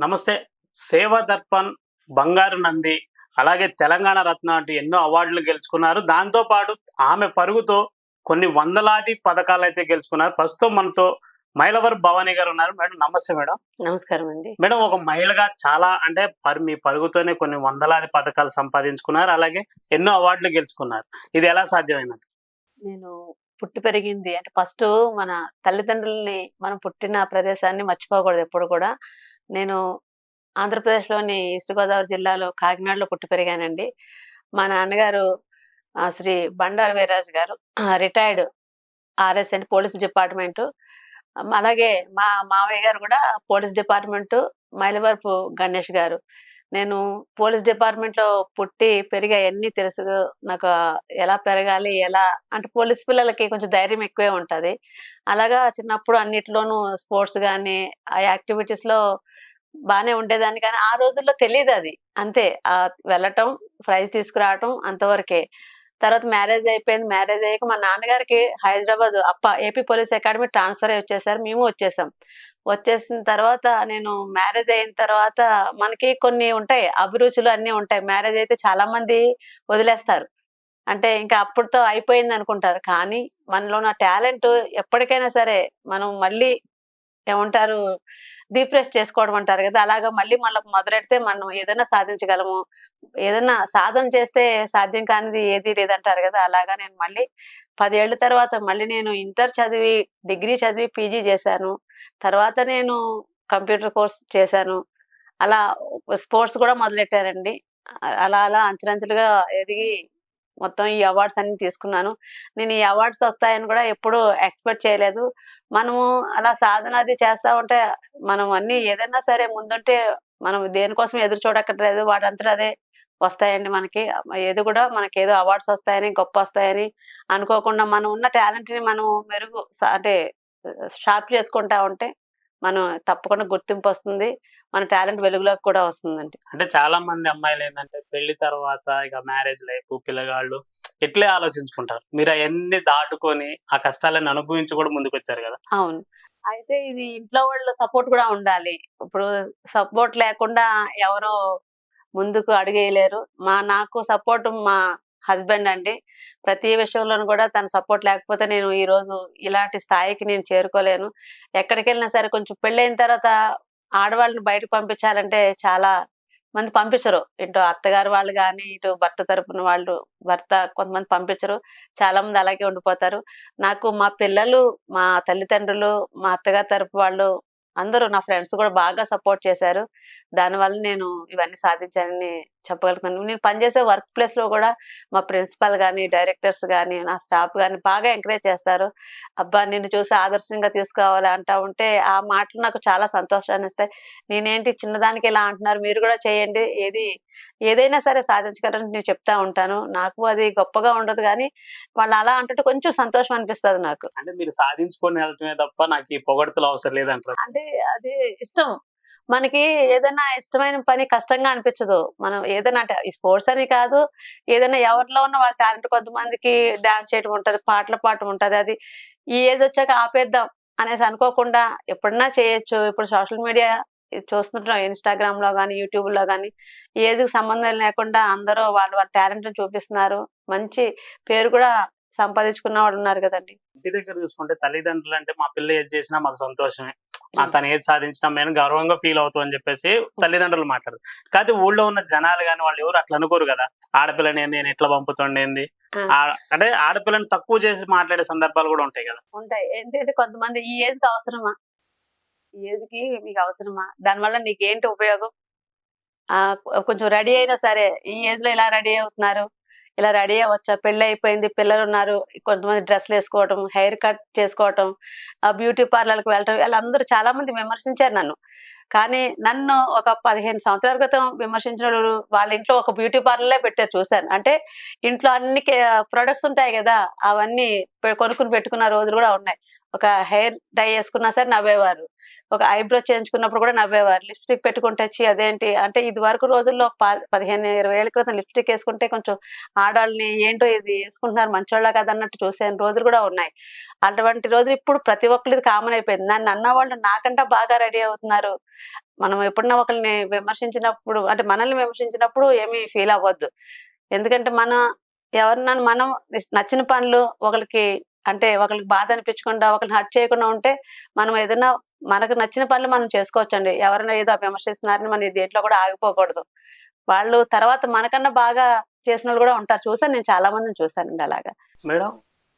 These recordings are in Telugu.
నమస్తే. సేవా దర్పణ్ బంగారు నంది అలాగే తెలంగాణ రత్న అంటూ ఎన్నో అవార్డులు గెలుచుకున్నారు. దాంతో పాటు ఆమె పరుగుతో కొన్ని వందలాది పథకాలు అయితే గెలుచుకున్నారు. ప్రస్తుతం మనతో మైలవర్ భవానీ గారు ఉన్నారు. మేడం నమస్తే మేడం. నమస్కారం అండి. మేడం ఒక మహిళగా చాలా అంటే పరి మీ పరుగుతోనే కొన్ని వందలాది పథకాలు సంపాదించుకున్నారు. అలాగే ఎన్నో అవార్డులు గెలుచుకున్నారు. ఇది ఎలా సాధ్యమైనది నేను పుట్టి పెరిగింది. అంటే ఫస్ట్ మన తల్లిదండ్రుల్ని మనం పుట్టిన ప్రదేశాన్ని మర్చిపోకూడదు ఎప్పుడు కూడా. నేను ఆంధ్రప్రదేశ్లోని ఈస్ట్ గోదావరి జిల్లాలో కాకినాడలో పుట్టి పెరిగానండి. మా నాన్నగారు శ్రీ బండారు వీరాజు గారు retired RS and police department. అలాగే మా మావయ్య గారు కూడా పోలీస్ డిపార్ట్మెంట్ మైలవరపు గణేష్ గారు. నేను పోలీస్ డిపార్ట్మెంట్లో పుట్టి పెరిగి అవన్నీ తెలుసు. నాకు ఎలా పెరగాలి ఎలా అంటే పోలీస్ పిల్లలకి కొంచెం ధైర్యం ఎక్కువే ఉంటుంది. అలాగా చిన్నప్పుడు అన్నిట్లోనూ స్పోర్ట్స్ కానీ ఆ యాక్టివిటీస్లో బాగానే ఉండేదాన్ని. కానీ ఆ రోజుల్లో తెలియదు అది. అంతే ఆ వెళ్ళటం ప్రైజ్ తీసుకురావటం అంతవరకే. తర్వాత మ్యారేజ్ అయిపోయింది. మ్యారేజ్ అయ్యాక మా నాన్నగారికి హైదరాబాద్ అప్ప ఏపీ పోలీస్ అకాడమీ ట్రాన్స్ఫర్ అయ్యి వచ్చేసారు. మేము వచ్చేసాం. వచ్చేసిన తర్వాత నేను మ్యారేజ్ అయిన తర్వాత మనకి కొన్ని ఉంటాయి అభిరుచులు అన్ని ఉంటాయి. మ్యారేజ్ అయితే చాలా మంది వదిలేస్తారు. అంటే ఇంకా అప్పుడుతో అయిపోయింది అనుకుంటారు. కానీ మనలో ఉన్న టాలెంట్ ఎప్పటికైనా సరే మనం మళ్ళీ ఏమంటారు? డిప్రెస్ చేసుకోవడం అంటారు కదా! అలాగా మళ్ళీ మళ్ళీ మొదలెడితే మనం ఏదైనా సాధించగలము. ఏదైనా సాధన చేస్తే సాధ్యం కానిది ఏది లేదంటారు కదా! అలాగా నేను మళ్ళీ పదేళ్ళ తర్వాత మళ్ళీ నేను ఇంటర్ చదివి డిగ్రీ చదివి పీజీ చేశాను. తర్వాత నేను కంప్యూటర్ కోర్స్ చేశాను. అలా స్పోర్ట్స్ కూడా మొదలెట్టారండి. అలా అలా అంచెలంచెలుగా ఎదిగి మొత్తం ఈ అవార్డ్స్ అన్ని తీసుకున్నాను. నేను ఈ అవార్డ్స్ వస్తాయని కూడా ఎప్పుడు ఎక్స్పెక్ట్ చేయలేదు. మనము అలా సాధన అది చేస్తా ఉంటే మనం అన్ని ఏదైనా సరే ముందుంటే మనం దేనికోసం ఎదురు చూడక్కర్లేదు. వాటంతా అదే వస్తాయండి మనకి. ఏది కూడా మనకి ఏదో అవార్డ్స్ వస్తాయని గొప్ప వస్తాయని అనుకోకుండా మనం ఉన్న టాలెంట్ని మనం మెరుగు స- అంటే షార్ప్ చేసుకుంటా ఉంటే మనం తప్పకుండా గుర్తింపు వస్తుంది. మన టాలెంట్ వెలుగులోకి కూడా వస్తుందండి. అంటే చాలా మంది అమ్మాయిలు ఏంటంటే పెళ్ళి తర్వాత ఇక మ్యారేజ్ లైఫ్ పిల్లగాళ్ళు ఇట్లే ఆలోచించుకుంటారు. మీరు అవన్నీ దాటుకొని ఆ కష్టాలను అనుభవించి కూడా ముందుకు వచ్చారు కదా. అవును. అయితే ఇది ఇంట్లో వాళ్ళ సపోర్ట్ కూడా ఉండాలి. ఇప్పుడు సపోర్ట్ లేకుండా ఎవరు ముందుకు అడుగేయలేరు. మా నాకు సపోర్ట్ మా హస్బెండ్ అండి. ప్రతి విషయంలోనూ కూడా తన సపోర్ట్ లేకపోతే నేను ఈ రోజు ఇలాంటి స్థాయికి నేను చేరుకోలేను. ఎక్కడికి వెళ్ళినా సరే కొంచెం పెళ్ళైన తర్వాత ఆడవాళ్ళని బయటకు పంపించాలంటే చాలా మంది పంపించరు. ఇటు అత్తగారు వాళ్ళు కానీ ఇటు భర్త తరపున వాళ్ళు భర్త కొంతమంది పంపించరు. చాలా మంది అలాగే ఉండిపోతారు. నాకు మా పిల్లలు మా తల్లిదండ్రులు మా అత్తగారి తరపు వాళ్ళు అందరూ నా ఫ్రెండ్స్ కూడా బాగా సపోర్ట్ చేశారు. దానివల్ల నేను ఇవన్నీ సాధించానని చెప్పగలుగుతాను. నేను పనిచేసే వర్క్ ప్లేస్లో కూడా మా ప్రిన్సిపల్ కానీ డైరెక్టర్స్ కానీ నా స్టాఫ్ కానీ బాగా ఎంకరేజ్ చేస్తారు. అబ్బా! నిన్ను చూసి ఆదర్శంగా తీసుకోవాలి అంటా ఉంటే ఆ మాటలు నాకు చాలా సంతోషాన్ని ఇస్తాయి. నేనేంటి చిన్నదానికి ఇలా అంటున్నారు? మీరు కూడా చేయండి. ఏది ఏదైనా సరే సాధించగలని నేను చెప్తా ఉంటాను. నాకు అది గొప్పగా ఉండదు కానీ వాళ్ళు అలా అంటుంటే కొంచెం సంతోషం అనిపిస్తుంది నాకు. అంటే మీరు సాధించుకొని వెళ్ళటమే తప్ప నాకు ఈ పొగడ్తలు అవసరం లేదంటారు. అంటే అది ఇష్టం. మనకి ఏదైనా ఇష్టమైన పని కష్టంగా అనిపించదు. మనం ఏదైనా అంటే ఈ స్పోర్ట్స్ అని కాదు ఏదైనా ఎవరిలో ఉన్న వాళ్ళ టాలెంట్ కొంతమందికి డాన్స్ చేయడం ఉంటది పాటలు పాడటం ఉంటుంది. అది ఈ ఏజ్ వచ్చాక ఆపేద్దాం అనేసి అనుకోకుండా ఎప్పుడన్నా చేయొచ్చు. ఇప్పుడు సోషల్ మీడియా చూస్తుంటాం ఇన్స్టాగ్రామ్లో కానీ యూట్యూబ్లో కానీ ఏజ్కి ఏజ్కి సంబంధం లేకుండా అందరూ వాళ్ళ వాళ్ళ టాలెంట్ చూపిస్తున్నారు. మంచి పేరు కూడా సంపాదించుకున్న వాళ్ళు ఉన్నారు కదండి. ఇంటి దగ్గర చూసుకుంటే తల్లిదండ్రులు అంటే మా పిల్ల ఏది చేసినా మాకు సంతోషమే. తను ఏది సాధించినా మేము గర్వంగా ఫీల్ అవుతాం అని చెప్పేసి తల్లిదండ్రులు మాట్లాడరు. కాకపోతే ఊళ్ళో ఉన్న జనాలు కానీ వాళ్ళు ఎవరు అట్లా అనుకోరు కదా. ఆడపిల్లని ఏంది నేను ఎట్లా పంపుతుండేంది అంటే ఆడపిల్లని తక్కువ చేసి మాట్లాడే సందర్భాలు కూడా ఉంటాయి కదా. ఉంటాయి. ఏంటంటే కొంతమంది ఈ ఏజ్కి అవసరమా? ఈ ఏజ్కి మీకు అవసరమా? దానివల్ల నీకేంటి ఉపయోగం? ఆ కొంచెం రెడీ అయినా సరే ఈ ఏజ్లో ఇలా రెడీ అవుతున్నారు? ఇలా రెడీ అవ్వచ్చా? పెళ్ళి అయిపోయింది పిల్లలు ఉన్నారు కొంతమంది డ్రెస్లు వేసుకోవటం హెయిర్ కట్ చేసుకోవటం ఆ బ్యూటీ పార్లర్కి వెళ్ళటం ఇలా చాలా మంది విమర్శించారు నన్ను. కానీ నన్ను ఒక పదిహేను సంవత్సరాల క్రితం విమర్శించిన వాళ్ళ ఇంట్లో ఒక బ్యూటీ పార్లర్లే పెట్టారు చూశాను. అంటే ఇంట్లో అన్ని ప్రొడక్ట్స్ ఉంటాయి కదా అవన్నీ కొనుక్కుని పెట్టుకున్న రోజులు కూడా ఉన్నాయి. ఒక హెయిర్ డై వేసుకున్నా సరే నవ్వేవారు. ఒక ఐబ్రో చేయించుకున్నప్పుడు కూడా నవ్వేవారు. లిప్స్టిక్ పెట్టుకుంటే వచ్చి అదేంటి? అంటే ఇది వరకు రోజుల్లో పదిహేను ఇరవై ఏళ్ళ క్రితం లిప్స్టిక్ వేసుకుంటే కొంచెం ఆడవాళ్ళని ఏంటో ఇది వేసుకుంటున్నారు మంచోళ్ళ కదా అన్నట్టు చూసే రోజులు కూడా ఉన్నాయి. అటువంటి రోజులు ఇప్పుడు ప్రతి ఒక్కరిది కామన్ అయిపోయింది. నన్ను అన్న వాళ్ళు నాకంటే బాగా రెడీ అవుతున్నారు. మనం ఎప్పుడన్నా ఒకరిని విమర్శించినప్పుడు అంటే మనల్ని విమర్శించినప్పుడు ఏమీ ఫీల్ అవ్వద్దు. ఎందుకంటే మన ఎవరినైనా మనం నచ్చిన పనులు ఒకరికి అంటే ఒకరికి బాధ అనిపించకుండా ఒకరిని హర్ట్ చేయకుండా ఉంటే మనం ఏదైనా మనకు నచ్చిన పనులు మనం చేసుకోవచ్చండి. ఎవరైనా ఏదో విమర్శిస్తున్నారని మనం దేంట్లో కూడా ఆగిపోకూడదు. వాళ్ళు తర్వాత మనకన్నా బాగా చేసిన వాళ్ళు కూడా ఉంటారు. చూసాను నేను చాలా మందిని చూసానండి అలాగా. మేడం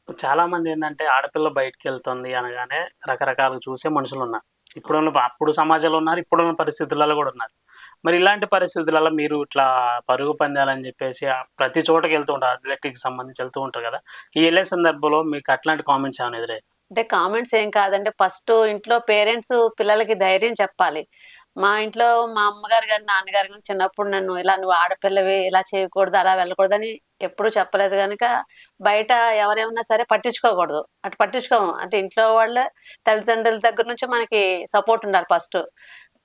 చాలా మంది ఏంటంటే ఆడపిల్ల బయటికి వెళ్తుంది అనగానే రకరకాలు చూసే మనుషులు ఉన్నారు ఇప్పుడున్న అప్పుడు సమాజంలో ఉన్నారు ఇప్పుడున్న పరిస్థితులలో కూడా ఉన్నారు. మరి ఇలాంటి పరిస్థితులలో మీరు ఇట్లా పరుగు పందాలని చెప్పేసి ప్రతి చోటకి వెళ్తూ ఉంటారు. అథ్లెటిక్స్ సంబంధించి వెళ్తూ ఉంటారు కదా. ఈ వెళ్ళే సందర్భంలో మీకు అట్లాంటి కామెంట్స్ ఏమైనా ఎదురయ్యాయి? అంటే కామెంట్స్ ఏం కాదంటే ఫస్ట్ ఇంట్లో పేరెంట్స్ పిల్లలకి ధైర్యం చెప్పాలి. మా ఇంట్లో మా అమ్మగారు కానీ నాన్నగారు కానీ చిన్నప్పుడు నన్ను ఇలా నువ్వు ఆడపిల్లవి ఇలా చేయకూడదు అలా వెళ్ళకూడదని ఎప్పుడు చెప్పలేదు కనుక బయట ఎవరేమన్నా సరే పట్టించుకోకూడదు. అటు పట్టించుకోము. అంటే ఇంట్లో వాళ్ళ తల్లిదండ్రుల దగ్గర నుంచి మనకి సపోర్ట్ ఉండాలి ఫస్ట్.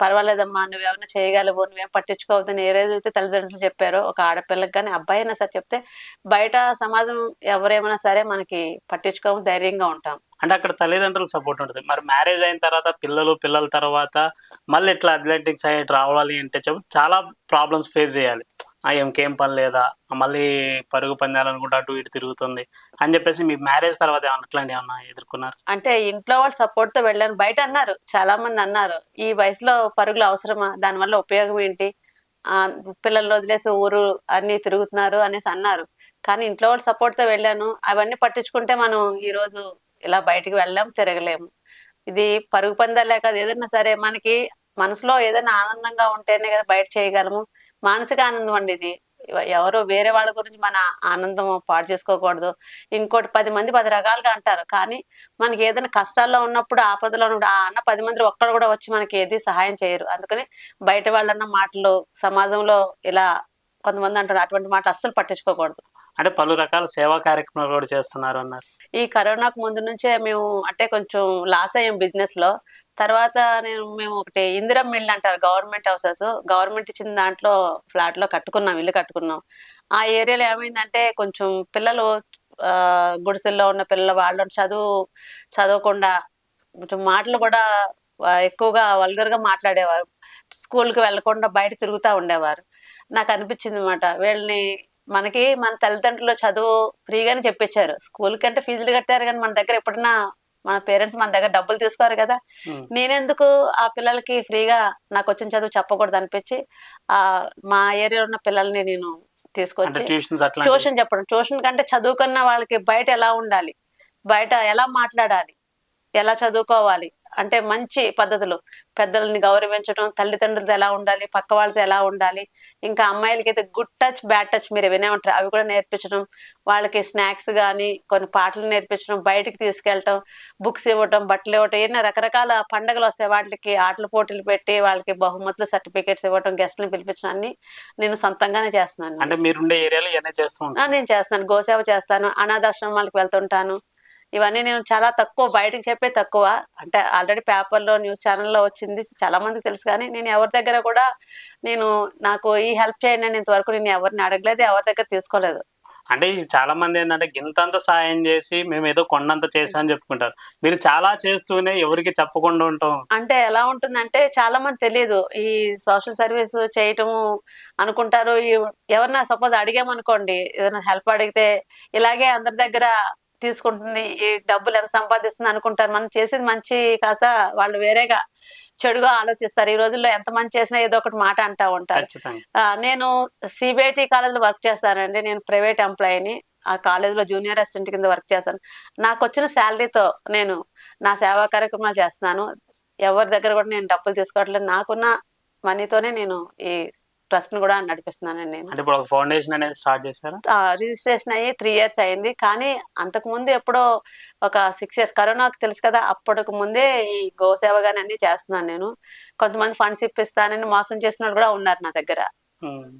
పర్వాలేదమ్మా నువ్వు ఏమైనా చేయగలవు నువ్వేం పట్టించుకోవద్దు ఏ రోజైతే తల్లిదండ్రులు చెప్పారో ఒక ఆడపిల్లకి కానీ అబ్బాయి అయినా సరే చెప్తే బయట సమాజం ఎవరేమైనా సరే మనకి పట్టించుకోము ధైర్యంగా ఉంటాం. అంటే అక్కడ తల్లిదండ్రుల సపోర్ట్ ఉంటుంది. మరి మ్యారేజ్ అయిన తర్వాత పిల్లలు పిల్లల తర్వాత మళ్ళీ ఇట్లా అథ్లెటిక్స్ అయ్యి రావాలి అంటే చెప్పి చాలా ప్రాబ్లమ్స్ ఫేస్ చేయాలి. ఇంకేం పని లేదా? మళ్ళీ పరుగు పందాలనుకుంటా అటు ఇటు తిరుగుతుంది అని చెప్పేసి మీ మ్యారేజ్ తర్వాత ఏమన్నా అట్లాంటి ఏమన్నా ఎదుర్కొన్నారు? అంటే ఇంట్లో వాళ్ళు సపోర్ట్తో వెళ్ళాను. బయట అన్నారు. చాలా మంది అన్నారు. ఈ వయసులో పరుగులు అవసరమా? దానివల్ల ఉపయోగం ఏంటి? ఆ వదిలేసి ఊరు అన్ని తిరుగుతున్నారు అనేసి అన్నారు. కానీ ఇంట్లో వాళ్ళు సపోర్ట్తో వెళ్ళాను. అవన్నీ పట్టించుకుంటే మనం ఈ రోజు ఇలా బయటికి వెళ్ళాం తిరగలేము. ఇది పరుగు పందాలే కాదు. ఏదైనా సరే మనకి మనసులో ఏదైనా ఆనందంగా ఉంటేనే కదా బయట చేయగలము. మానసిక ఆనందం అండి ఇది. ఎవ- ఎవరో వేరే వాళ్ళ గురించి మన ఆనందం పాడు చేసుకోకూడదు. ఇంకోటి పది మంది పది రకాలుగా అంటారు. కానీ మనకి ఏదైనా కష్టాల్లో ఉన్నప్పుడు ఆపదలో ఉన్నప్పుడు ఆ అన్న పది మంది ఒక్కడు కూడా వచ్చి మనకి ఏది సహాయం చేయరు. అందుకని బయట వాళ్ళన్న మాటలు సమాజంలో ఇలా కొంతమంది అంటారు అటువంటి మాటలు అస్సలు పట్టించుకోకూడదు. అంటే పలు రకాల సేవా కార్యక్రమాలు కూడా చేస్తున్నారు అన్నారు. ఈ కరోనాకు ముందు నుంచే మేము అంటే కొంచెం లాస్ అయ్యాం బిజినెస్లో తర్వాత నేను మేము ఒకటి ఇందిరం మిల్ అంటారు గవర్నమెంట్ హౌసెస్. గవర్నమెంట్ ఇచ్చిన దాంట్లో ఫ్లాట్లో కట్టుకున్నాం ఇల్లు కట్టుకున్నాం. ఆ ఏరియాలో ఏమైందంటే కొంచెం పిల్లలు గుడిసెల్లో ఉన్న పిల్లలు వాళ్ళు చదువు చదవకుండా కొంచెం మాటలు కూడా ఎక్కువగా వల్గర్గా మాట్లాడేవారు. స్కూల్కి వెళ్ళకుండా బయట తిరుగుతూ ఉండేవారు. నాకు అనిపించింది అనమాట వీళ్ళని మనకి మన తల్లిదండ్రులు చదువు ఫ్రీగానే చెప్పించారు స్కూల్ కంటే ఫీజులు కట్టారు కానీ మన దగ్గర ఎప్పుడన్నా మన పేరెంట్స్ మన దగ్గర డబ్బులు తీసుకోరు కదా. నేనెందుకు ఆ పిల్లలకి ఫ్రీగా నాకు వచ్చిన చదువు చెప్పకూడదు అనిపించి ఆ మా ఏరియాలో ఉన్న పిల్లల్ని నేను తీసుకొచ్చి ట్యూషన్ చెప్పడం. ట్యూషన్ కంటే చదువుకున్న వాళ్ళకి బయట ఎలా ఉండాలి? బయట ఎలా మాట్లాడాలి? ఎలా చదువుకోవాలి? అంటే మంచి పద్ధతులు. పెద్దల్ని గౌరవించడం తల్లిదండ్రులతో ఎలా ఉండాలి పక్క వాళ్ళతో ఎలా ఉండాలి ఇంకా అమ్మాయిలకి అయితే గుడ్ టచ్ బ్యాడ్ టచ్ మీరు వినే ఉంటారు అవి కూడా నేర్పించడం వాళ్ళకి స్నాక్స్ కానీ కొన్ని పాటలు నేర్పించడం బయటికి తీసుకెళ్ళటం బుక్స్ ఇవ్వటం బట్టలు ఇవ్వటం ఎన్నో రకరకాల పండుగలు వస్తాయి వాటికి ఆటల పోటీలు పెట్టి వాళ్ళకి బహుమతులు సర్టిఫికేట్స్ ఇవ్వటం గెస్ట్లను పిలిపించడం అన్ని నేను సొంతంగానే చేస్తున్నాను. అంటే మీరుండే ఏరియాలో నేను చేస్తాను గోసేవ చేస్తాను. అనాథాశ్రమాలకు వెళ్తుంటాను. ఇవన్నీ నేను చాలా తక్కువ బయటకు చెప్పే తక్కువ. అంటే ఆల్రెడీ పేపర్లో న్యూస్ ఛానల్లో వచ్చింది. చాలా మందికి తెలుసు కానీ నేను ఎవరి దగ్గర కూడా నేను నాకు ఈ హెల్ప్ చేయండి అని ఇంతవరకు నేను ఎవరిని అడగలేదు ఎవరి దగ్గర తీసుకోలేదు. అంటే చాలా మంది ఏంటంటే గింతంత సాయం చేసి మేము ఏదో కొండంత చేసామని చెప్పుకుంటారు. మీరు చాలా చేస్తూనే ఎవరికి చెప్పకుండా ఉంటాం. అంటే ఎలా ఉంటుందంటే చాలా మంది తెలియదు ఈ సోషల్ సర్వీస్ చేయటము అనుకుంటారు. ఎవరన్నా సపోజ్ అడిగామనుకోండి ఏదైనా హెల్ప్ అడిగితే ఇలాగే అందరి దగ్గర తీసుకుంటుంది. ఈ డబ్బులు ఎంత సంపాదిస్తుంది అనుకుంటారు. మనం చేసేది మంచి కాస్త వాళ్ళు వేరేగా చెడుగా ఆలోచిస్తారు. ఈ రోజుల్లో ఎంత మంచి చేసినా ఏదో ఒకటి మాట అంటా ఉంటారు. నేను సిబిఐటి కాలేజ్లో వర్క్ చేస్తానండి. నేను ప్రైవేట్ ఎంప్లాయీని. ఆ కాలేజ్లో జూనియర్ అసిస్టెంట్ కింద వర్క్ చేస్తాను. నాకు వచ్చిన శాలరీతో నేను నా సేవా కార్యక్రమాలు చేస్తున్నాను. ఎవరి దగ్గర కూడా నేను డబ్బులు తీసుకోవట్లేదు. నాకున్న మనీతోనే నేను ఈ ట్రస్ట్ను కూడా నడిపిస్తున్నానండి నేను. అంటే ఇప్పుడు ఒక ఫౌండేషన్ అనేది స్టార్ట్ చేశారా? ఆ, రిజిస్ట్రేషన్ అయ్యి త్రీ ఇయర్స్ అయింది. కానీ అంతకు ముందు ఎప్పుడో ఒక సిక్స్ ఇయర్స్ కరోనాకి తెలుసు కదా అప్పటికి ముందే ఈ గోసేవ గాని అన్ని చేస్తున్నాను నేను. కొంతమంది ఫండ్స్ ఇప్పిస్తానని మోసం చేసిన వాళ్ళు కూడా ఉన్నారు నా దగ్గర. ఉమ్.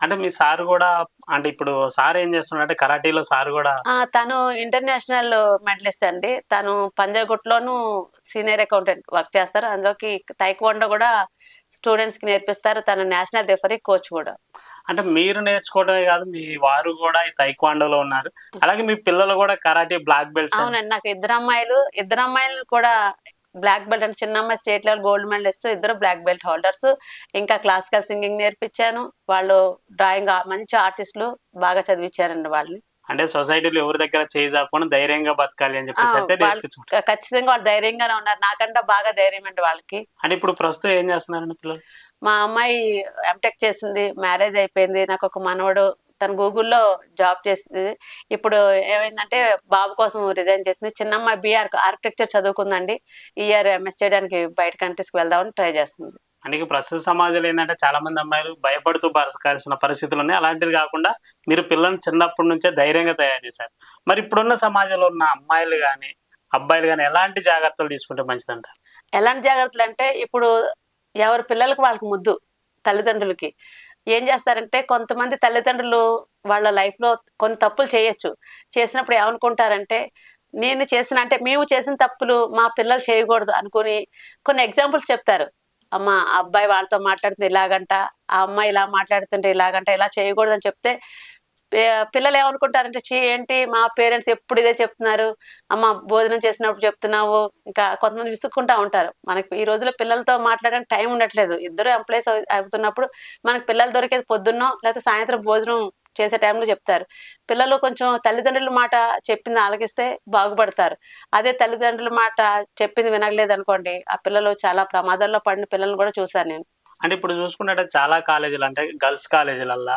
అంటే మీ సార్ కూడా అంటే ఇప్పుడు సార్ ఏం చేస్తున్నాడు అంటే కరాటీలో సార్ కూడా ఆ తను ఇంటర్నేషనల్ మెడలిస్ట్ అండి. తను పంజాగుట్లోను సీనియర్ అకౌంటెంట్ వర్క్ చేస్తారు. అందులోకి తైక్వాండో కూడా స్టూడెంట్స్కి నేర్పిస్తారు. తను నేషనల్ రెఫరీ కోచ్ కూడా. అంటే మీరు నేర్చుకోవడమే కాదు మీ వారు కూడా ఈ తైక్వాండోలో ఉన్నారు. అలాగే మీ పిల్లలు కూడా కరాటే బ్లాక్ బెల్ట్స్ అవునండి. నాకు ఇద్దరు అమ్మాయిలు ఇద్దరు అమ్మాయిలు కూడా బ్లాక్ బెల్ట్ అంటే చిన్న అమ్మాయి స్టేట్ లెవెల్ గోల్డ్ మెడలిస్ట్ ఇద్దరు బ్లాక్ బెల్ట్ హోల్డర్స్. ఇంకా క్లాసికల్ సింగింగ్ నేర్పించాను. వాళ్ళు డ్రాయింగ్ మంచి ఆర్టిస్టులు బాగా చదివించారండి వాళ్ళని. అంటే సొసైటీలో ఎవరి దగ్గర చేయి చాపుకొని ధైర్యంగా బతకాలి అని చెప్పేసి అయితే నేర్పించుకుంటారు. ఖచ్చితంగా వాళ్ళు ధైర్యంగానే ఉన్నారు. నాకంటే బాగా ధైర్యం అండి వాళ్ళకి. అంటే ఇప్పుడు ప్రస్తుతం ఏం చేస్తున్నారండి పిల్లలు మా అమ్మాయి ఎంటెక్ చేసింది మ్యారేజ్ అయిపోయింది. నాకు ఒక మనవడు తను గూగుల్లో జాబ్ చేసింది. ఇప్పుడు ఏమైందంటే బాబు కోసం రిజైన్ చేసింది. చిన్న అమ్మాయి బీఆర్ ఆర్కిటెక్చర్ చదువుకుందండి. ఈ ఇయర్ ఎంఎస్ చేయడానికి బయట కంట్రీస్కి వెళ్దామని ట్రై చేస్తుంది. అందుకే ప్రస్తుత సమాజంలో ఏంటంటే చాలా మంది అమ్మాయిలు భయపడుతూ బతకాల్సిన పరిస్థితులు ఉన్నాయి. అలాంటిది కాకుండా మీరు పిల్లల్ని చిన్నప్పటి నుంచే ధైర్యంగా తయారు చేశారు. మరి ఇప్పుడున్న సమాజంలో ఉన్న అమ్మాయిలు కానీ అబ్బాయిలు కానీ ఎలాంటి జాగ్రత్తలు తీసుకుంటే మంచిదంటారు? ఎలాంటి జాగ్రత్తలు అంటే ఇప్పుడు ఎవరి పిల్లలకు వాళ్ళకి ముద్దు తల్లిదండ్రులకి. ఏం చేస్తారంటే కొంతమంది తల్లిదండ్రులు వాళ్ళ లైఫ్లో కొన్ని తప్పులు చేయొచ్చు. చేసినప్పుడు ఏమనుకుంటారంటే నేను చేసిన అంటే మేము చేసిన తప్పులు మా పిల్లలు చేయకూడదు అనుకుని కొన్ని ఎగ్జాంపుల్స్ చెప్తారు. అమ్మ అబ్బాయి వాళ్ళతో మాట్లాడుతుంది ఇలాగంట ఆ అమ్మాయి ఇలా మాట్లాడుతుంటే ఇలాగంట ఇలా చేయకూడదు అని చెప్తే పిల్లలు ఏమనుకుంటారంటే చీ ఏంటి మా పేరెంట్స్ ఎప్పుడు ఇదే చెప్తున్నారు? అమ్మ భోజనం చేసినప్పుడు చెప్తున్నావు? ఇంకా కొంతమంది విసుక్కుంటా ఉంటారు. మనకి ఈ రోజుల్లో పిల్లలతో మాట్లాడడానికి టైం ఉండట్లేదు. ఇద్దరు ఎంప్లాయీస్ అవుతున్నప్పుడు మనకి పిల్లలు దొరికేది పొద్దున్నో లేకపోతే సాయంత్రం భోజనం చేసే టైంలో చెప్తారు. పిల్లలు కొంచెం తల్లిదండ్రుల మాట చెప్పింది ఆలకిస్తే బాగుపడతారు. అదే తల్లిదండ్రుల మాట చెప్పింది వినగలేదు అనుకోండి ఆ పిల్లలు చాలా ప్రమాదాల్లో పడిన పిల్లల్ని కూడా చూశాను నేను. అంటే ఇప్పుడు చూసుకుంటే చాలా కాలేజీలు అంటే గర్ల్స్ కాలేజీలల్లా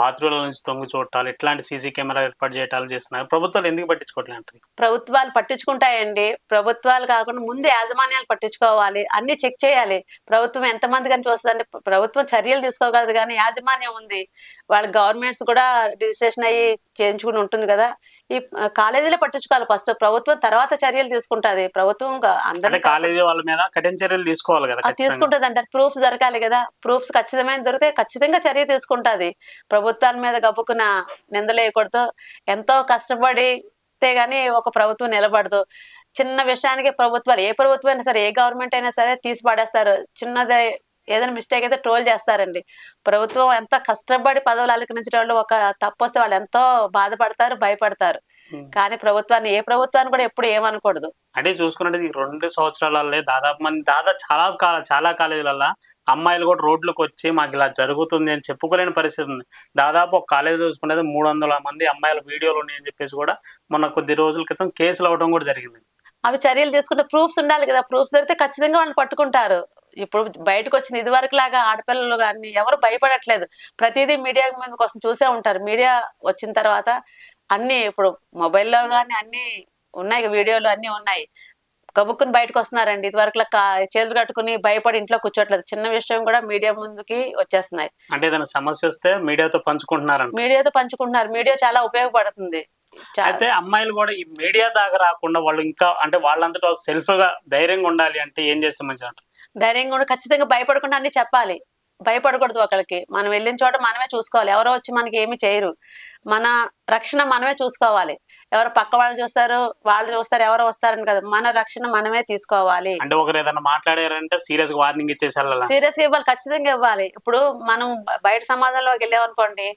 బాత్రూమ్ల నుంచి తొంగి చూడటాలు ఇట్లాంటి సీసీ కెమెరా ఏర్పాటు చేయటాలు చేస్తున్నారు. ప్రభుత్వాలు ఎందుకు పట్టించుకోవట్లేదు ప్రభుత్వాలు పట్టించుకుంటాయండి. ప్రభుత్వాలు కాకుండా ముందు యాజమాన్యాలు పట్టించుకోవాలి. అన్ని చెక్ చేయాలి. ప్రభుత్వం ఎంతమంది కానీ చూస్తుందంటే ప్రభుత్వం చర్యలు తీసుకోగలదు కానీ యాజమాన్యం ఉంది. వాళ్ళ గవర్నమెంట్స్ కూడా రిజిస్ట్రేషన్ అయ్యి చేయించుకుని ఉంటుంది కదా. ఈ కాలేజీలో పట్టించుకోవాలి ఫస్ట్. ప్రభుత్వం తర్వాత చర్యలు తీసుకుంటది. ప్రభుత్వం అందరినీ కాలేజీ వాళ్ళ మీద కఠిన చర్యలు తీసుకోవాలి కదా తీసుకుంటుంది అంటే ప్రూఫ్స్ దొరకాలి కదా. ప్రూఫ్స్ ఖచ్చితమైన దొరికితే ఖచ్చితంగా చర్య తీసుకుంటది. ప్రభుత్వాల మీద గబుకున నిందలేయకూడదు ఎంతో కష్టపడితే గానీ ఒక ప్రభుత్వం నిలబడదు. చిన్న విషయానికి ప్రభుత్వాలు ఏ ప్రభుత్వం అయినా సరే ఏ గవర్నమెంట్ అయినా సరే తీసి పడేస్తారు. చిన్నదే ఏదైనా మిస్టేక్ అయితే ట్రోల్ చేస్తారండి. ప్రభుత్వం ఎంత కష్టపడి పదవులు అలంకరించిన వాళ్ళు ఒక తప్పు వస్తే వాళ్ళు ఎంతో బాధపడతారు భయపడతారు. కానీ ప్రభుత్వాన్ని ఏ ప్రభుత్వాన్ని కూడా ఎప్పుడు ఏమనకూడదు. అంటే చూసుకున్నట్టు రెండు సంవత్సరాలలో దాదాపు మంది దాదాపు చాలా కాల చాలా కాలేజీలలో అమ్మాయిలు కూడా రోడ్లకు వచ్చి మాకు ఇలా జరుగుతుంది అని చెప్పుకోలేని పరిస్థితి ఉంది. దాదాపు ఒక కాలేజీలో చూసుకునేది మూడు వందల మంది అమ్మాయిల వీడియోలు ఉన్నాయని చెప్పేసి కూడా మొన్న కొద్ది రోజుల క్రితం కేసులు అవడం కూడా జరిగింది. అవి చర్యలు తీసుకుంటే ప్రూఫ్స్ ఉండాలి కదా. ప్రూఫ్స్ దొరికితే ఖచ్చితంగా వాళ్ళని పట్టుకుంటారు. ఇప్పుడు బయటకు వచ్చిన ఇది వరకు లాగా ఆడపిల్లలు కానీ ఎవరు భయపడట్లేదు. ప్రతిదీ మీడియా మీద కోసం చూసే ఉంటారు. మీడియా వచ్చిన తర్వాత అన్ని ఇప్పుడు మొబైల్లో కానీ అన్ని ఉన్నాయి. వీడియోలు అన్ని ఉన్నాయి. కబుక్కుని బయటకు వస్తున్నారండి ఇది వరకు చేతులు కట్టుకుని భయపడి ఇంట్లో కూర్చోట్లేదు. చిన్న విషయం కూడా మీడియా ముందుకి వచ్చేస్తున్నాయి. అంటే ఏదైనా సమస్య వస్తే మీడియాతో పంచుకుంటున్నారంట. మీడియాతో పంచుకుంటున్నారు. మీడియా చాలా ఉపయోగపడుతుంది. అయితే అమ్మాయిలు కూడా ఈ మీడియా దాకా రాకుండా వాళ్ళు ఇంకా అంటే వాళ్ళంతటా వాళ్ళు సెల్ఫ్గా ధైర్యంగా ఉండాలి అంటే ఏం చేస్తే మంచిది అంటారు ధైర్యంగా కూడా ఖచ్చితంగా భయపడకుండా అన్ని చెప్పాలి. భయపడకూడదు ఒకరికి మనం వెళ్ళిన చోట మనమే చూసుకోవాలి. ఎవరో వచ్చి మనకి ఏమి చేయరు. మన రక్షణ మనమే చూసుకోవాలి. ఎవరు పక్క వాళ్ళు చూస్తారు వాళ్ళు చూస్తారు ఎవరో వస్తారని కదా. మన రక్షణ మనమే తీసుకోవాలి. అంటే ఒకరు ఏదైనా మాట్లాడారంటే సీరియస్గా వార్నింగ్ సీరియస్ ఇవ్వాలి ఖచ్చితంగా ఇవ్వాలి. ఇప్పుడు మనం బయట సమాజంలోకి వెళ్ళామనుకోండి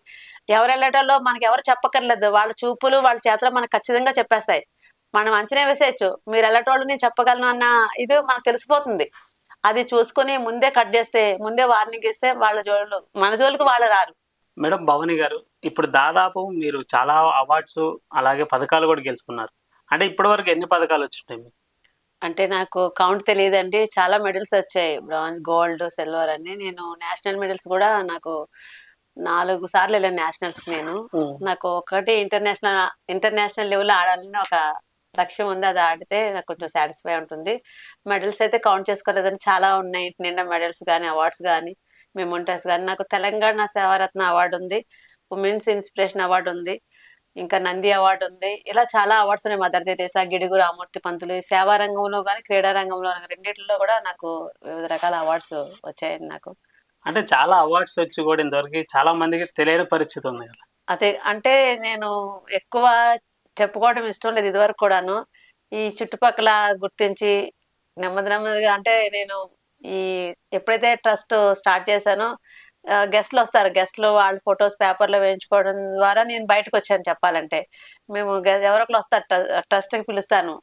ఎవరు వెళ్ళేటోళ్ళో మనకి ఎవరు చెప్పక్కర్లేదు. వాళ్ళ చూపులు వాళ్ళ చేతలు మనకు ఖచ్చితంగా చెప్పేస్తాయి. మనం అంచనా వేసేయచ్చు. మీరు వెళ్ళేటోళ్ళు నేను చెప్పగలను అన్న ఇది మనకు తెలిసిపోతుంది. అది చూసుకుని ముందే కట్ చేస్తే ముందే వార్నింగ్ ఇస్తే వాళ్ళ జోళ్ళు మన జోలికి వాళ్ళు రారు. మేడం భవానీ గారు ఇప్పుడు దాదాపు మీరు చాలా అవార్డ్స్ అలాగే పథకాలు కూడా గెలుచుకున్నారు. అంటే ఇప్పటి వరకు ఎన్ని పథకాలు వచ్చింటాయి మీకు? అంటే నాకు కౌంట్ తెలియదండి. చాలా మెడల్స్ వచ్చాయి. బ్రాంజ్ గోల్డ్ సిల్వర్ అని నేను నేషనల్ మెడల్స్ కూడా నాకు నాలుగు సార్లు వెళ్ళాను నేషనల్స్ నేను. నాకు ఒకటి ఇంటర్నేషనల్ ఇంటర్నేషనల్ లెవెల్ ఆడాలని ఒక లక్ష్యం ఉంది అది ఆడితే నాకు కొంచెం సాటిస్ఫై ఉంటుంది. మెడల్స్ అయితే కౌంట్ చేసుకోలేదని చాలా ఉన్నాయి. నిండా మెడల్స్ కానీ అవార్డ్స్ కానీ మెమోంటర్స్ కానీ నాకు తెలంగాణ సేవారత్న అవార్డు ఉంది. ఉమెన్స్ ఇన్స్పిరేషన్ అవార్డు ఉంది. ఇంకా నంది అవార్డు ఉంది. ఇలా చాలా అవార్డ్స్ ఉన్నాయి మదర్ తెరేసా గిడుగు రామూర్తి పంతులు. ఈ సేవా రంగంలో కానీ క్రీడా రంగంలో రెండిట్లో కూడా నాకు వివిధ రకాల అవార్డ్స్ వచ్చాయండి నాకు. అంటే చాలా అవార్డ్స్ వచ్చి కూడా ఇంతవరకు చాలా మందికి తెలియని పరిస్థితి ఉంది కదా. అదే అంటే నేను ఎక్కువ చెప్పుకోవడం ఇష్టం లేదు ఇదివరకు కూడాను. ఈ చుట్టుపక్కల గుర్తించి నెమ్మది నెమ్మదిగా అంటే నేను ఈ ఎప్పుడైతే ట్రస్ట్ స్టార్ట్ చేశానో గెస్ట్లు వస్తారు. గెస్ట్లు వాళ్ళ ఫొటోస్ పేపర్లో వేయించుకోవడం ద్వారా నేను బయటకు వచ్చాను చెప్పాలంటే. మేము ఎవరొకరు ఎవరో వస్తారు ట్రస్ట్కి పిలుస్తాను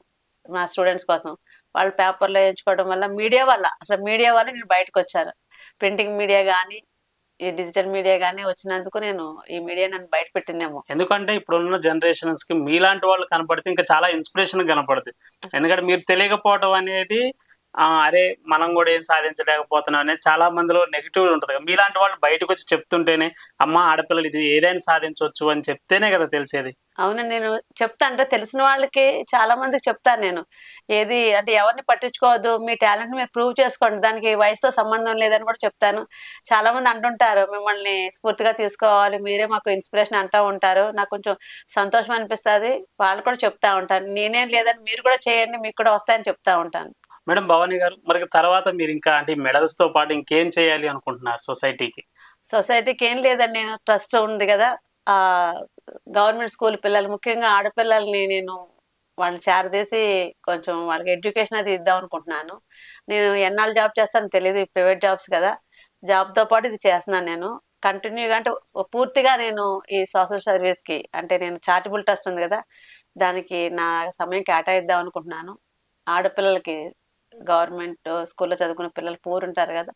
మా స్టూడెంట్స్ కోసం. వాళ్ళు పేపర్లో వేయించుకోవడం వల్ల మీడియా వల్ల అసలు మీడియా వల్ల నేను బయటకు వచ్చాను ప్రింటింగ్ మీడియా కానీ ఈ డిజిటల్ మీడియా కానీ వచ్చినందుకు నేను ఈ మీడియా నన్ను బయట పెట్టిందేమో. ఎందుకంటే ఇప్పుడున్న జనరేషన్స్కి మీలాంటి వాళ్ళు కనపడితే ఇంకా చాలా ఇన్స్పిరేషన్ కనపడుతుంది ఎందుకంటే మీరు తెలియకపోవడం అనేది అరే మనం కూడా ఏం సాధించలేకపోతున్నాం అనేది చాలా మందిలో నెగిటివ్ ఉంటుంది. మీలాంటి వాళ్ళు బయటకు వచ్చి చెప్తుంటేనే అమ్మ ఆడపిల్లలు ఇది ఏదైనా సాధించవచ్చు అని చెప్తేనే కదా తెలిసేది. అవును నేను చెప్తా అంటే తెలిసిన వాళ్ళకి చాలా మందికి చెప్తాను నేను. ఏది అంటే ఎవరిని పట్టించుకోవద్దు మీ టాలెంట్ మీరు ప్రూవ్ చేసుకోండి దానికి వయసుతో సంబంధం లేదని కూడా చెప్తాను. చాలా మంది అంటుంటారు మిమ్మల్ని స్ఫూర్తిగా తీసుకోవాలి మీరే మాకు ఇన్స్పిరేషన్ అంటూ ఉంటారు. నాకు కొంచెం సంతోషం అనిపిస్తుంది వాళ్ళు కూడా చెప్తా ఉంటాను నేనేం లేదని మీరు కూడా చేయండి మీకు కూడా వస్తాయని చెప్తా ఉంటాను. మేడం భవానీ గారు మరి తర్వాత మీరు ఇంకా అంటే మెడల్స్తో పాటు ఇంకేం చేయాలి అనుకుంటున్నారు సొసైటీకి? సొసైటీకి ఏం లేదండి నేను ట్రస్ట్ ఉంది కదా. ఆ గవర్నమెంట్ స్కూల్ పిల్లలు ముఖ్యంగా ఆడపిల్లల్ని నేను వాళ్ళు చేరదీసి కొంచెం వాళ్ళకి ఎడ్యుకేషన్ అది ఇద్దాం అనుకుంటున్నాను. నేను ఎన్నాళ్ళు జాబ్ చేస్తానో తెలియదు ప్రైవేట్ జాబ్స్ కదా. జాబ్తో పాటు ఇది చేస్తున్నాను నేను. కంటిన్యూగా అంటే పూర్తిగా నేను ఈ సోషల్ సర్వీస్కి అంటే నేను చారిటబుల్ ట్రస్ట్ ఉంది కదా దానికి నా సమయం కేటాయిద్దాం అనుకుంటున్నాను. ఆడపిల్లలకి గవర్నమెంట్ స్కూల్లో చదువుకునే పిల్లలు పూర్ ఉంటారు కదా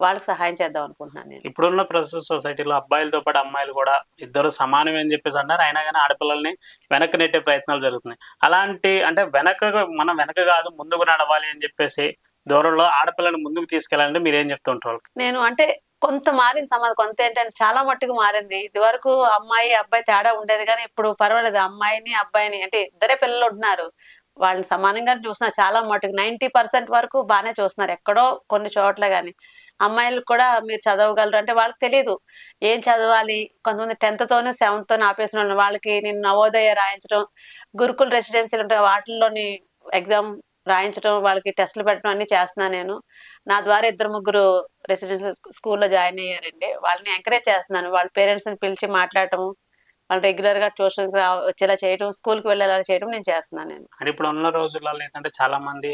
వాళ్ళకి సహాయం చేద్దాం అనుకుంటున్నాను నేను. ఇప్పుడున్న ప్రస్తుత సొసైటీలో అబ్బాయిలతో పాటు అమ్మాయిలు కూడా ఇద్దరు సమానమే అని చెప్పేసి అన్నారు అయినా కానీ ఆడపిల్లల్ని వెనక్కి నెట్టే ప్రయత్నాలు జరుగుతున్నాయి. అలాంటి అంటే వెనక మనం వెనక కాదు ముందుకు నడవాలి అని చెప్పేసి దూరంలో ఆడపిల్లని ముందుకు తీసుకెళ్ళాలంటే మీరు ఏం చెప్తుంటారు వాళ్ళకి? నేను అంటే కొంత మారింది సమాజం కొంత ఏంటంటే చాలా మట్టుకు మారింది. ఇది వరకు అమ్మాయి అబ్బాయి తేడా ఉండేది కానీ ఇప్పుడు పర్వాలేదు. అమ్మాయిని అబ్బాయిని అంటే ఇద్దరే పిల్లలు ఉంటున్నారు. వాళ్ళని సమానంగా చూస్తున్నారు చాలా మటుకు నైంటీ పర్సెంట్ వరకు బాగానే చూస్తున్నారు. ఎక్కడో కొన్ని చోట్ల కానీ అమ్మాయిలు కూడా మీరు చదవగలరు అంటే వాళ్ళకి తెలియదు ఏం చదవాలి? కొంతమంది టెన్త్తోనూ తోనే ఆపేసిన వాళ్ళు వాళ్ళకి నేను నవోదయ రాయించడం గురుకుల రెసిడెన్సీలు ఉంటాయి. వాటిల్లోని ఎగ్జామ్ రాయించడం వాళ్ళకి టెస్టులు పెట్టడం అన్ని చేస్తున్నాను నేను. నా ద్వారా ఇద్దరు ముగ్గురు రెసిడెన్షియల్ స్కూల్లో జాయిన్ అయ్యారండి. వాళ్ళని ఎంకరేజ్ చేస్తున్నాను. వాళ్ళ పేరెంట్స్ని పిలిచి మాట్లాడటం వాళ్ళు రెగ్యులర్గా ట్యూషన్కి రా వచ్చేలా చేయడం స్కూల్కి వెళ్ళేలా చేయడం నేను చేస్తున్నాను నేను. అంటే ఇప్పుడు ఉన్న రోజులలో ఏంటంటే చాలా మంది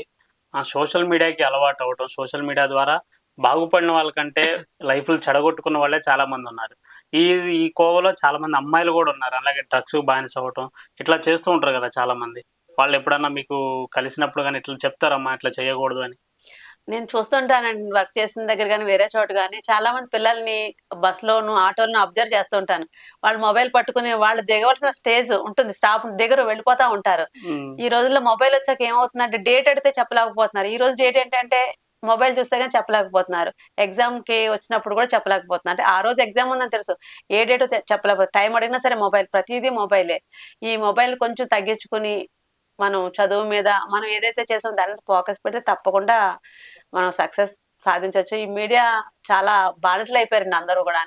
ఆ సోషల్ మీడియాకి అలవాటు అవడం సోషల్ మీడియా ద్వారా బాగుపడిన వాళ్ళకంటే లైఫ్లు చెడగొట్టుకున్న వాళ్ళే చాలా మంది ఉన్నారు. ఈ ఈ కోవలో చాలా మంది అమ్మాయిలు కూడా ఉన్నారు. అలాగే డ్రగ్స్ బానిస అవ్వటం ఇట్లా చేస్తూ ఉంటారు కదా చాలా మంది. వాళ్ళు ఎప్పుడన్నా మీకు కలిసినప్పుడు కానీ ఇట్లా చెప్తారమ్మా ఇట్లా చేయకూడదు అని. నేను చూస్తుంటానండి వర్క్ చేసిన దగ్గర కానీ వేరే చోట కానీ చాలా మంది పిల్లల్ని బస్సులోను ఆటోలను అబ్జర్వ్ చేస్తూ ఉంటాను. వాళ్ళు మొబైల్ పట్టుకుని వాళ్ళు దిగవలసిన స్టేజ్ ఉంటుంది. స్టాప్ దగ్గర వెళ్ళిపోతా ఉంటారు. ఈ రోజుల్లో మొబైల్ వచ్చాక ఏమవుతుందంటే డేట్ అడిగితే చెప్పలేకపోతున్నారు. ఈ రోజు డేట్ ఏంటంటే మొబైల్ చూస్తే కానీ చెప్పలేకపోతున్నారు. ఎగ్జామ్కి వచ్చినప్పుడు కూడా చెప్పలేకపోతున్నారు. అంటే ఆ రోజు ఎగ్జామ్ ఉందని తెలుసు. ఏ డేట్ చెప్పలేకపోతే టైం అడిగినా సరే మొబైల్ ప్రతిదీ మొబైలే ఈ మొబైల్ కొంచెం తగ్గించుకుని మనం చదువు మీద మనం ఏదైతే చేసామో దాని మీద ఫోకస్ పెడితే తప్పకుండా మనం సక్సెస్ సాధించవచ్చు. ఈ మీడియా చాలా బానిసలు అయిపోయారండి అందరూ కూడా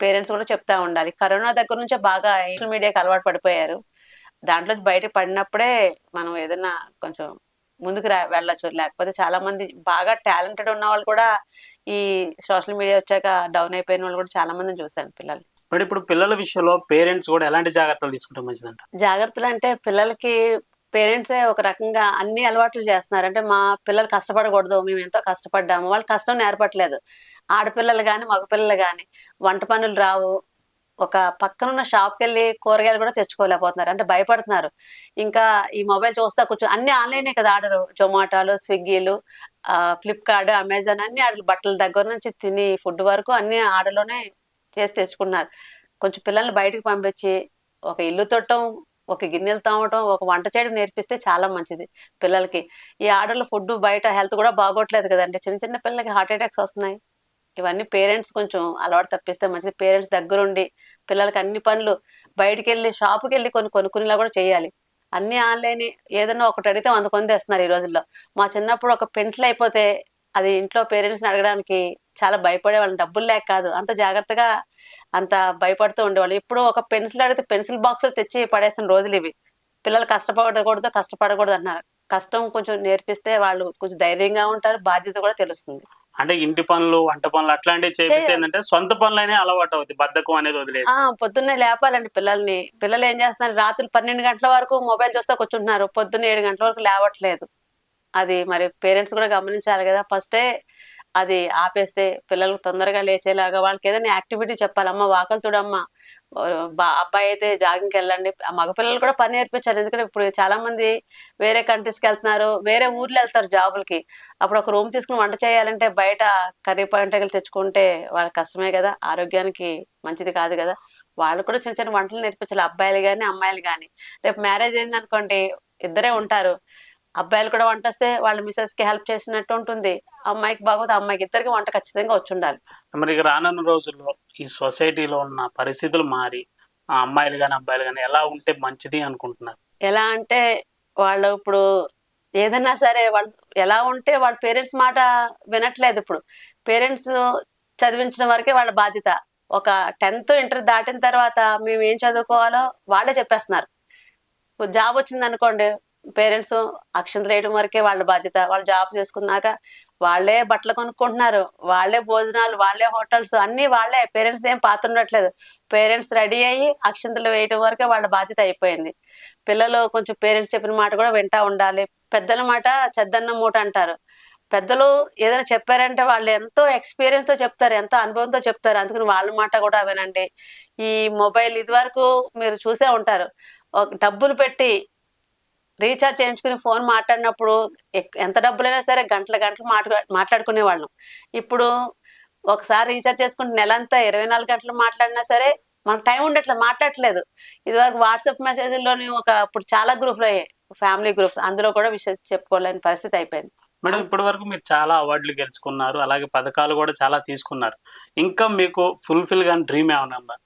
పేరెంట్స్ కూడా చెప్తా ఉండాలి. కరోనా దగ్గర నుంచే బాగా సోషల్ మీడియాకి అలవాటు పడిపోయారు. దాంట్లో బయట పడినప్పుడే మనం ఏదైనా కొంచెం ముందుకు రా వెళ్ళచ్చు. లేకపోతే చాలా మంది బాగా టాలెంటెడ్ ఉన్న వాళ్ళు కూడా ఈ సోషల్ మీడియా వచ్చాక డౌన్ అయిపోయిన వాళ్ళు కూడా చాలా మందిని చూశాను పిల్లలు. మరి ఇప్పుడు పిల్లల విషయంలో పేరెంట్స్ కూడా ఎలాంటి జాగ్రత్తలు తీసుకుంటే మంచిదంట? జాగ్రత్తలు అంటే పిల్లలకి పేరెంట్సే ఒక రకంగా అన్ని అలవాట్లు చేస్తున్నారు. అంటే మా పిల్లలు కష్టపడకూడదు మేము ఎంతో కష్టపడ్డాము. వాళ్ళు కష్టం నేర్పట్లేదు. ఆడపిల్లలు కానీ మగపిల్లలు కానీ వంట పనులు రావు. ఒక పక్కనున్న షాప్కి వెళ్ళి కూరగాయలు కూడా తెచ్చుకోలేకపోతున్నారు. అంటే భయపడుతున్నారు. ఇంకా ఈ మొబైల్ చూస్తా కూర్చో అన్ని ఆన్లైనే కదా ఆర్డర్. జొమాటోలు స్విగ్గీలు ఫ్లిప్కార్ట్ అమెజాన్ అన్ని ఆర్డర్లు. బట్టల దగ్గర నుంచి తిని ఫుడ్ వరకు అన్ని ఆర్డర్లోనే చేసి తెచ్చుకున్నారు. కొంచెం పిల్లల్ని బయటకు పంపించి ఒక ఇల్లు తొట్టం ఒక గిన్నెలు తోమటం ఒక వంట చేయడం నేర్పిస్తే చాలా మంచిది పిల్లలకి. ఈ ఆర్డర్లు ఫుడ్ బయట హెల్త్ కూడా బాగోట్లేదు కదండి. చిన్న చిన్న పిల్లలకి హార్ట్ అటాక్స్ వస్తున్నాయి. ఇవన్నీ పేరెంట్స్ కొంచెం అలవాటు తప్పిస్తే మంచిది. పేరెంట్స్ దగ్గరుండి పిల్లలకి అన్ని పనులు బయటికి వెళ్ళి షాపుకి వెళ్ళి కొన్ని కొనుక్కునేలా కూడా చేయాలి. అన్ని ఆన్లైన్ ఏదైనా ఒకటి అడిగితే వంద కొని తెస్తున్నారు ఈ రోజుల్లో. మా చిన్నప్పుడు ఒక పెన్సిల్ అయిపోతే అది ఇంట్లో పేరెంట్స్ని అడగడానికి చాలా భయపడేవాళ్ళం. డబ్బులు లేక కాదు. అంత జాగ్రత్తగా అంత భయపడుతూ ఉండేవాళ్ళు. ఇప్పుడు ఒక పెన్సిల్ అడిగితే పెన్సిల్ బాక్సులు తెచ్చి పడేసిన రోజులు ఇవి. పిల్లలు కష్టపడకూడదు కష్టపడకూడదు అన్నారు. కష్టం కొంచెం నేర్పిస్తే వాళ్ళు కొంచెం ధైర్యంగా ఉంటారు. బాధ్యత కూడా తెలుస్తుంది. అంటే ఇంటి పనులు వంట పనులు అట్లాంటివి చేపిస్తే. ఏంటంటే సొంత పనులనే అలవాటు అవుతుంది బద్ధకం అనేది వదిలేసి. పొద్దున్నే లేపాలండి పిల్లల్ని. పిల్లలు ఏం చేస్తున్నారు? రాత్రి పన్నెండు గంటల వరకు మొబైల్ చూస్తే కూర్చుంటున్నారు. పొద్దున్న ఏడు గంటల వరకు లేవట్లేదు. అది మరి పేరెంట్స్ కూడా గమనించాలి కదా. ఫస్టే అది ఆపేస్తే పిల్లలు తొందరగా లేచేలాగా వాళ్ళకి ఏదైనా యాక్టివిటీ చెప్పాలమ్మ వాకలు తుడమ్మ. బా- అబ్బాయి అయితే జాగింగ్కి వెళ్ళండి. మగపిల్లలు కూడా పని నేర్పించారు. ఎందుకంటే ఇప్పుడు చాలా మంది వేరే కంట్రీస్కి వెళ్తున్నారు. వేరే ఊర్లు వెళ్తారు జాబులకి. అప్పుడు ఒక రూమ్ తీసుకుని వంట చేయాలంటే బయట కర్రీ పాయింట్కి తెచ్చుకుంటే వాళ్ళకి కష్టమే కదా. ఆరోగ్యానికి మంచిది కాదు కదా. వాళ్ళు కూడా చిన్న చిన్న వంటలు నేర్పించాలి. అబ్బాయిలు కానీ అమ్మాయిలు కానీ రేపు మ్యారేజ్ అయింది అనుకోండి ఇద్దరే ఉంటారు. అబ్బాయిలు కూడా వంట వస్తే వాళ్ళ మిసెస్కి హెల్ప్ చేసినట్టు ఉంటుంది. అమ్మాయికి బాగోదు అమ్మాయికి ఇద్దరికి వంట ఖచ్చితంగా వచ్చి ఉండాలి మరి రానున్న రోజుల్లో ఈ సొసైటీలో ఉన్న పరిస్థితులు మారి ఆ అమ్మాయిలు కానీ అబ్బాయిలు కానీ ఎలా ఉంటే మంచిది అనుకుంటున్నారు? ఎలా అంటే వాళ్ళు ఇప్పుడు ఏదైనా సరే వాళ్ళు ఎలా ఉంటే వాళ్ళ పేరెంట్స్ మాట వినట్లేదు ఇప్పుడు. పేరెంట్స్ చదివించిన వరకే వాళ్ళ బాధ్యత. ఒక టెన్త్ ఇంటర్ దాటిన తర్వాత మేము ఏం చదువుకోవాలో వాళ్ళే చెప్పేస్తున్నారు. జాబ్ వచ్చింది అనుకోండి పేరెంట్స్ అక్షంతలు వేయడం వరకే వాళ్ళ బాధ్యత. వాళ్ళు జాబ్ చేసుకున్నాక వాళ్ళే బట్టలు కొనుక్కుంటున్నారు. వాళ్ళే భోజనాలు వాళ్ళే హోటల్స్ అన్ని వాళ్ళే. పేరెంట్స్ ఏం పాత్ర ఉండట్లేదు. పేరెంట్స్ రెడీ అయ్యి అక్షంతలు వేయటం వరకే వాళ్ళ బాధ్యత అయిపోయింది. పిల్లలు కొంచెం పేరెంట్స్ చెప్పిన మాట కూడా వింటా ఉండాలి. పెద్దల మాట చెద్దన్న మూట అంటారు. పెద్దలు ఏదైనా చెప్పారంటే వాళ్ళు ఎంతో ఎక్స్పీరియన్స్తో చెప్తారు ఎంతో అనుభవంతో చెప్తారు. అందుకని వాళ్ళ మాట కూడా వినండి. ఈ మొబైల్ ఇది వరకు మీరు చూసే ఉంటారు. ఒక డబ్బులు పెట్టి రీఛార్జ్ చేయించుకుని ఫోన్ మాట్లాడినప్పుడు ఎంత డబ్బులైనా సరే గంటల గంటలు మాట్లా మాట్లాడుకునే వాళ్ళం ఇప్పుడు ఒకసారి రీఛార్జ్ చేసుకుంటే నెలంతా ఇరవై నాలుగు గంటలు మాట్లాడినా సరే మనకు టైం ఉండట్లేదు మాట్లాడట్లేదు. ఇది వరకు వాట్సాప్ మెసేజ్లోని ఒక ఇప్పుడు చాలా గ్రూప్లు అయ్యాయి ఫ్యామిలీ గ్రూప్స్. అందులో కూడా విషయం చెప్పుకోలేని పరిస్థితి అయిపోయింది. మేడం ఇప్పటి వరకు మీరు చాలా అవార్డులు గెలుచుకున్నారు అలాగే పథకాలు కూడా చాలా తీసుకున్నారు. ఇంకా మీకు ఫుల్ఫిల్గా డ్రీమ్ ఏమైనా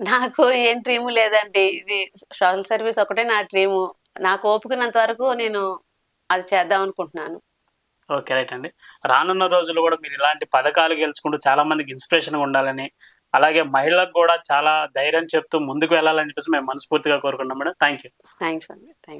నాకు ఏం డ్రీము లేదండి. ఇది సోషల్ సర్వీస్ ఒకటే నా డ్రీము. నాకు ఓపుకున్నంత వరకు నేను అది చేద్దాం అనుకుంటున్నాను. ఓకే రైట్ అండి. రానున్న రోజుల్లో కూడా మీరు ఇలాంటి పథకాలు గెలుచుకుంటూ చాలా మందికి ఇన్స్పిరేషన్ ఉండాలని అలాగే మహిళలకు కూడా చాలా ధైర్యం చెప్తూ ముందుకు వెళ్ళాలని చెప్పేసి మేము మనస్ఫూర్తిగా కోరుకున్నాం మేడం. థ్యాంక్ యూ థ్యాంక్స్ అండి. థ్యాంక్